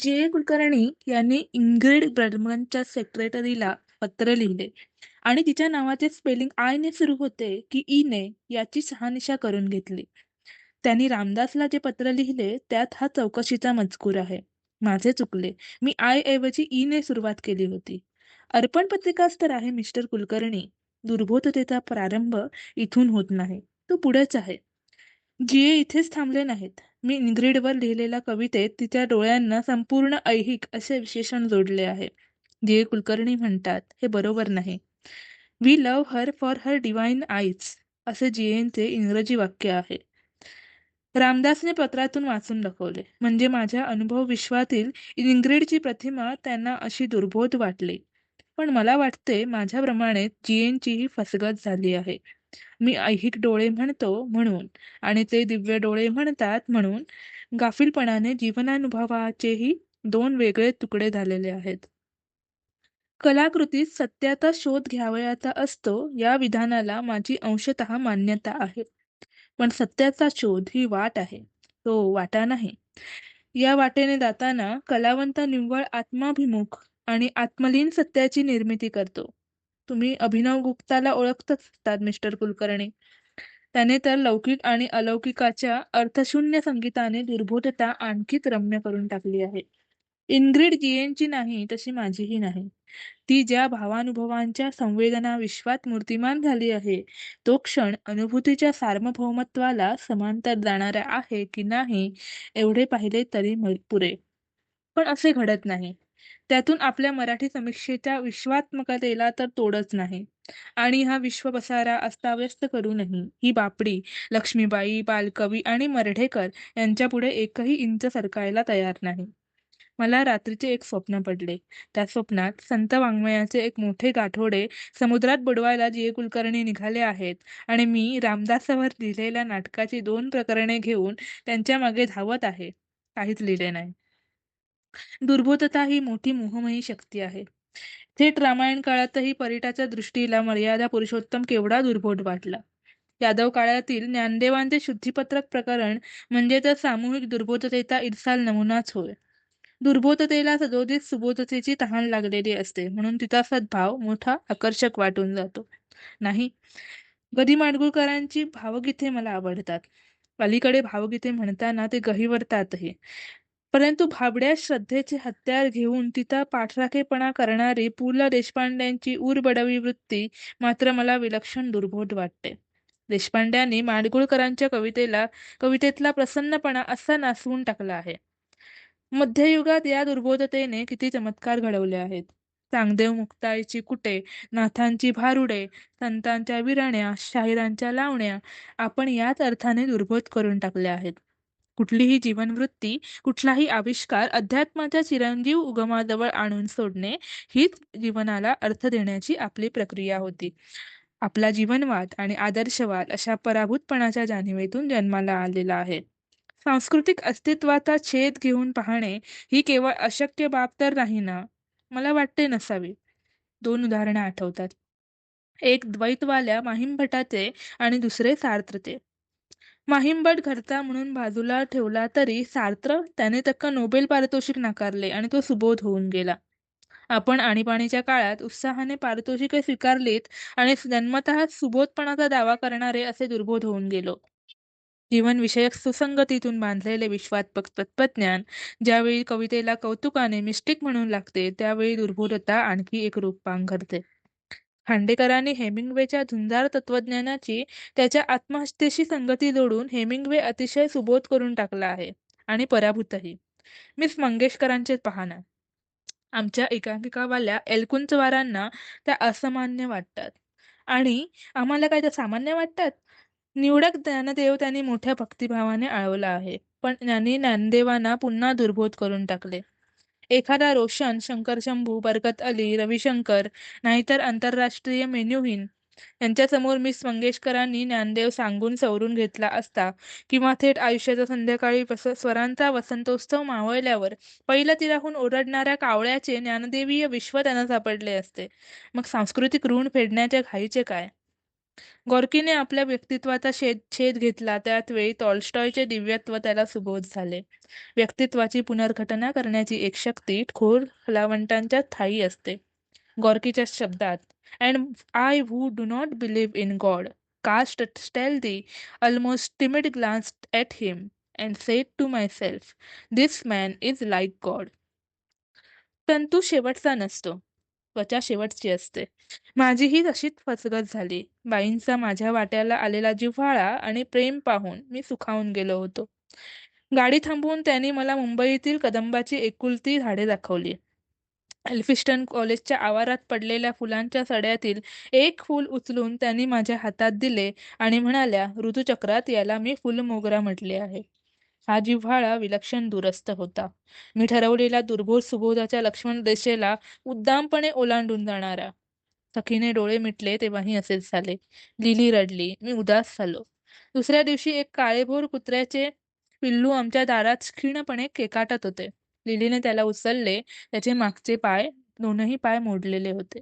जे. कुलकर्णी यांनी इंग्रिड बर्मनच्या सेक्रेटरीला पत्र लिहिले. आणि तिच्या नावाचे स्पेलिंग आय ने सुरू होते की ई ने याची शहानिशा करून घेतली. त्यांनी रामदासला जे पत्र लिहिले त्यात हा चौकशीचा मजकूर आहे. माझे चुकले. मी आय ऐवजी ई ने सुरुवात केली होती. अर्पण पत्रिकाच तर आहे मिस्टर कुलकर्णी. दुर्बोधतेचा प्रारंभ इथून होत नाही. तो पुढेच आहे. जीए इथेच थांबले नाहीत. मी इंग्रिडवर लिहिलेल्या कवितेत तिच्या डोळ्यांना संपूर्ण ऐहिक असे विशेषण जोडले आहे. जीए कुलकर्णी म्हणतात हे बरोबर नाही. We love her for her divine eyes असे जिएनचे इंग्रजी वाक्य आहे. रामदासने पत्रातून वाचून दाखवले. म्हणजे माझ्या अनुभव विश्वातील इंग्रिडची प्रतिमा त्यांना अशी दुर्बोध वाटली. पण मला वाटते माझ्याप्रमाणे जीएनचीही फसगत झाली आहे. मी ऐहिक डोळे म्हणतो म्हणून आणि ते दिव्य डोळे म्हणतात म्हणून गाफीलपणाने जीवनानुभवाचेही दोन वेगळे तुकडे झालेले आहेत. कलाकृतीत सत्याचा शोध घ्यावयाचा असतो या विधानाला माझी अंशतः मान्यता आहे. पण सत्याचा शोध ही वाट आहे. तो वाटा नाही. या वाटेने जाताना कलावंत निव्वळ आत्माभिमुख आणि आत्मलीन सत्याची निर्मिती करतो. तुम्ही अभिनव गुप्ताला ओळखतच असतात मिस्टर कुलकर्णी. त्याने तर लौकिक आणि अलौकिकाच्या अर्थशून्य संगीताने दुर्बोधता आणखीच रम्य करून टाकली आहे. इनग्रिड जीएनची नाही तशी माझीही नाही. ती ज्या भावानुभवांच्या संवेदना विश्वात मूर्तिमान झाली आहे तो क्षण अनुभूतीच्या सार्वभौमत्वाला समांतर जाणारा आहे की नाही एवढे पाहिले तरी पुरे पण असे घडत नाही. त्यातून आपल्या मराठी समीक्षेच्या विश्वात्मकतेला तर तोडच नाही. आणि हा विश्व पसारा अस्ताव्यस्त करूनही ही बापडी लक्ष्मीबाई बालकवी आणि मर्ढेकर यांच्यापुढे एकही इंच सरकायला तयार नाही. मला रात्रीचे एक स्वप्न पडले. त्या स्वप्नात संत वाङ्मयाचे एक मोठे गाठोडे समुद्रात बुडवायला जे कुलकर्णी निघाले आहेत आणि मी रामदासावर लिहिलेल्या नाटकाची दोन प्रकरणे घेऊन त्यांच्या मागे धावत आहे. काहीच लिहिले नाही. दुर्बोधता ही मोठी मोहमयी शक्ती आहे. थेट रामायण काळातही परीटाच्या दृष्टीला मर्यादा पुरुषोत्तम केवढा दुर्बोध वाटला. यादव काळातील ज्ञानदेवांचे शुद्धीपत्रक प्रकरण म्हणजे तर सामूहिक दुर्बोधतेचा इरसाल नमुनाच होय. दुर्बोधतेला सदोदित सुबोधतेची तहान लागलेली असते म्हणून तिचा सद्भाव मोठा आकर्षक वाटून जातो. नाही गदी माडगुळकरांची भावगीते मला आवडतात. अलीकडे भावगीते म्हणताना ते गहिवरतातही. परंतु भाबड्या श्रद्धेचे हत्यार घेऊन तिचा पाठराखेपणा करणारी पु ल देशपांड्यांची उरबडवी वृत्ती मात्र मला विलक्षण दुर्बोध वाटते. देशपांड्यांनी माडगुळकरांच्या कवितेला कवितेतला प्रसन्नपणा असा नासवून टाकला आहे. मध्ययुगात या दुर्बोधतेने किती चमत्कार घडवले आहेत. चांगदेव मुक्ताईची कुटे नाथांची भारुडे संतांच्या विराण्या शाहिरांच्या लावण्या आपण याच अर्थाने दुर्बोध करून टाकल्या आहेत. कुठलीही जीवनवृत्ती कुठलाही आविष्कार अध्यात्माच्या चिरंजीव उगमाजवळ आणून सोडणे हीच जीवनाला अर्थ देण्याची आपली प्रक्रिया होती. आपला जीवनवाद आणि आदर्शवाद अशा पराभूतपणाच्या जाणीवेतून जन्माला आलेला आहे. सांस्कृतिक अस्तित्वाचा छेद घेऊन पाहणे ही केवळ अशक्य बाब तर नाही ना? मला वाटते नसावी. दोन उदाहरणं आठवतात. एक द्वैतवाल्या माहीम भटाचे आणि दुसरे सार्थचे माहिमबट घरचा म्हणून बाजूला ठेवला तरी सार्त्र त्याने तक्क नोबेल पारितोषिक नाकारले आणि तो सुबोध होऊन गेला. आपण आणीबाणीच्या काळात उत्साहाने पारितोषिके स्वीकारलीत आणि जन्मतः सुबोधपणाचा दावा करणारे असे दुर्बोध होऊन गेलो. जीवनविषयक सुसंगतीतून बांधलेले विश्वात्मक तत्वज्ञान ज्यावेळी कवितेला कौतुकाने मिस्टिक म्हणून लागते त्यावेळी दुर्बोधता आणखी एक रूप पांघरते खांडेकरांनी हेमिंग्वेच्या झुंजार तत्वज्ञानाची त्याच्या आत्महत्येशी संगती जोडून हेमिंग्वे अतिशय सुबोध करून टाकला आहे आणि पराभूतही. मिस मंगेशकरांचे पाहणं. आमच्या एकांकिकावाल्या एलकुंचवारांना त्या असामान्य वाटतात. आणि आम्हाला काय त्या सामान्य वाटतात? निवडक ज्ञानदेव त्यांनी मोठ्या भक्तिभावाने आळवला आहे. पण त्यांनी ज्ञानदेवांना पुन्हा दुर्बोध करून टाकले. एखादा रोशन शंकर शंभू बरकत अली रविशंकर नाहीतर आंतरराष्ट्रीय मेन्यूहीन. यांच्यासमोर मिस मंगेशकरांनी ज्ञानदेव सांगून सवरून घेतला असता किंवा थेट आयुष्याच्या संध्याकाळी स्वरांचा वसंतोत्सव मावळल्यावर पहिलं तिराहून ओरडणाऱ्या कावळ्याचे ज्ञानदेवीय विश्व त्यांना सापडले असते. मग सांस्कृतिक ऋण फेडण्याच्या घाईचे काय? गॉर्कीने आपल्या व्यक्तित्वाचा शेद छेद घेतला. त्याच वेळी टॉल्स्टॉयचे दिव्यत्व त्याला सुबोध झाले. व्यक्तित्वाची पुनर्घटना करण्याची एक शक्ती खोर कलावंतांच्या ठायी असते. गॉर्कीच्या शब्दात and I who do not believe in God cast stole the almost timid glance at him and said to myself this man is like God तंतू शेवटचा नसतो. त्वचा शेवटची असते. माझीही तशीच फसगत झाली. बाईंचा माझ्या वाट्याला आलेला जिव्हाळा आणि प्रेम पाहून मी सुखावून गेलो होतो. गाडी थांबवून त्यांनी मला मुंबईतील कदंबाची एकुलती झाडे दाखवली. एल्फिस्टन कॉलेजच्या आवारात पडलेल्या फुलांच्या सड्यातील एक फूल उचलून त्यांनी माझ्या हातात दिले आणि म्हणाल्या ऋतुचक्रात याला मी फुलमोगरा म्हटले आहे. हा जिव्हाळा विलक्षण दुरस्त होता. मी ठरवलेला दुर्बोध सुबोधाच्या लक्ष्मण दिशेला उद्दामपणे ओलांडून जाणारा. सखीने डोळे मिटले तेव्हाही असेच झाले. लिली रडली. मी उदास झालो. दुसऱ्या दिवशी एक काळेभोर कुत्र्याचे पिल्लू आमच्या दारात क्षीणपणे केकाटत होते. लिलीने त्याला उचलले. त्याचे मागचे पाय दोनही पाय मोडलेले होते.